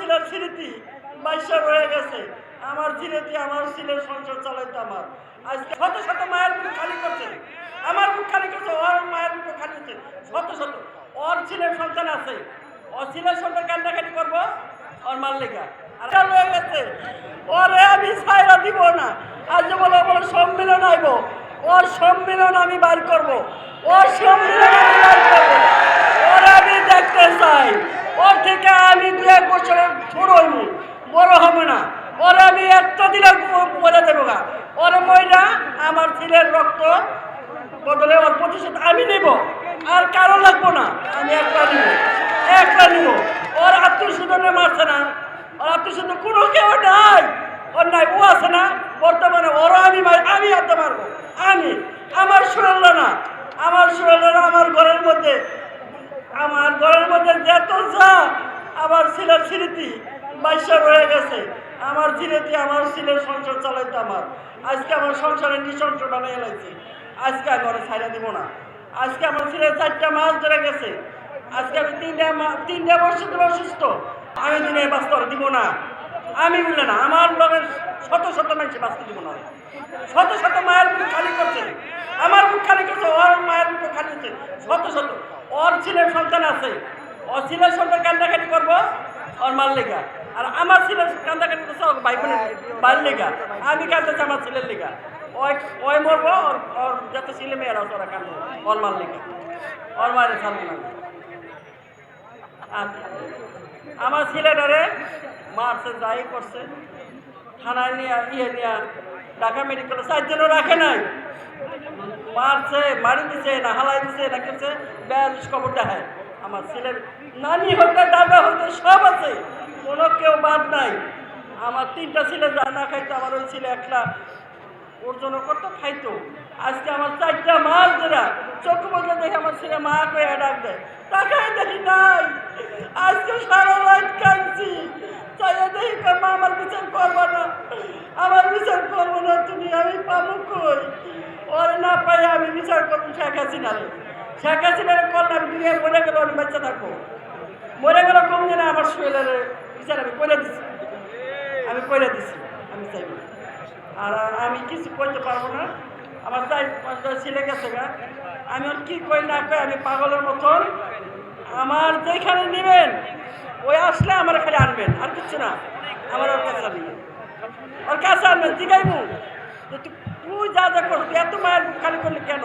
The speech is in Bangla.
স্মৃতি বাইশা রয়ে গেছে। আমার স্মৃতি আমার ছেলের সংসার চালাইতো আমার। আজকে শত শত মায়ের বুক খালি করছে। আমার বুক খালি করছে, ওর মায়ের বুক খালি করছে শত শত। ওর ছেলের সন্তান আছে। ওর ছেলের সন্তান কান্নাকাটি করব, ওর মার রয়ে গেছে। ওরে আমি ছাইরা দিব না। আজ বলে বলে, সম্মেলন আইব। ওর সম্মেলন আমি বার করব। ওর সম্মেলন আমি বার করব। ওর আমি দেখতে চাই। ওর থেকে এক বছরের ছোট বড় হবে না। ওর আমি একটা দিলে বলে দেবো গা। ওর ময়না আমার ছেলের রক্ত বদলে ওর প্রতিশোধ আমি নেব। আর কারও লাগবো না, আমি একলা নিব। একলা নিব। ওর আত্মীয় মারছে না। ওর আত্মীয় কোনো কেউ নাই। ওর নাই, ও আছে না। বর্তমানে ওরও আমি আমি আনতে পারব আমি আমার সুরল্লা না আমার সুরল্লা না আমার ঘরের মধ্যে আমার ঘরের মধ্যে যত যা আমার ছেলের স্মৃতি বাইশা রয়ে গেছে। আমার স্মৃতি, আমার ছেলের সংসার চালাইতো আমার। আজকে আমার সংসারে নিঃসংস বানিয়ে এলাইছি আজকে ঘরে ছাইড়া দিব না। আজকে আমার ছেলে চারটা মাস ধরে গেছে। আজকে আমি তিনটা তিনটা বছর ধরে অসুস্থ। আমি দিনে বাঁচতে আর দিব না। আমি বলে না, আমার লোকের শত শত মানুষ বাঁচতে দিব না। শত শত মায়ের বুক খালি করছে। আমার বুক খালি করছে, ওর মায়ের বুক খালি করছে শত শত। ওর ছেলের সন্তান আছে। ওর ছেলের সন্তান কান্দাকাটি করব, ওর মার লেগা। আর আমার ছেলের কান্দাকাটি করছে, ওর ভাই বোনের বাড়ির লেগা। আমি কান্দাচ্ছি আমার ছেলের লেগা। ওই ওই মরবো, ওর ওর যত ছেলে মেয়েরা ওরা কান্দবে ওর মার লেগা। ওর মায়ের ছাড়বে না। আমার ছেলেটারে মারছে, যাই করছে। থানায় নিয়ে ইয়ে নিয়ে, ঢাকা মেডিকেল চারজনও রাখে নাই। মারছে মারি দিছে না হালাই দিছে না করছে ব্যাস খবর দেখায়। আমার ছেলের নানি হতে দাদা হতে সব আছে। কোনো কেউ বাদ নাই। আমার তিনটা ছেলে যা না খাইতো, আমার ওই ছেলে একলা ওর জন্য কত খাইতো। আজকে আমার চারটা মাস ধরা, চোখ বলতে দেখে আমার ছেলে মা কয়ে ডাক দেয়, তাকায় দেখি নাই। আজকে সারা রাত কাঁদছি। চাইয়া দেখি মা আমার বিচার করব না। আমার বিচার করব না, তুমি আমি পাবো কই? ওর না পাই আমি বিচার করব শেখ হাসিনারে শেখ হাসিনারে করলাম দুনিয়া মরে গেল, আমি বাচ্চা থাকব। মরে গেল কম দিনে? আমার শরীরের বিচার আমি করে দিছি। আমি করে দিছি, আমি চাইব আর আমি কিছু করতে পারব না। আমার চাই ছেলে গেছে গা। আমি ওর কী কই না কই আমি পাগলের মতন। আমার যেখানে নেবেন, ওই আসলে আমার খালি আনবেন। আর কিচ্ছু না, আমার ওর কাছে আনবেন। ওর কাছে আনবেন, জিগাইবো। তুই যা যা করবি এত মায়ের খালি করলি কেন?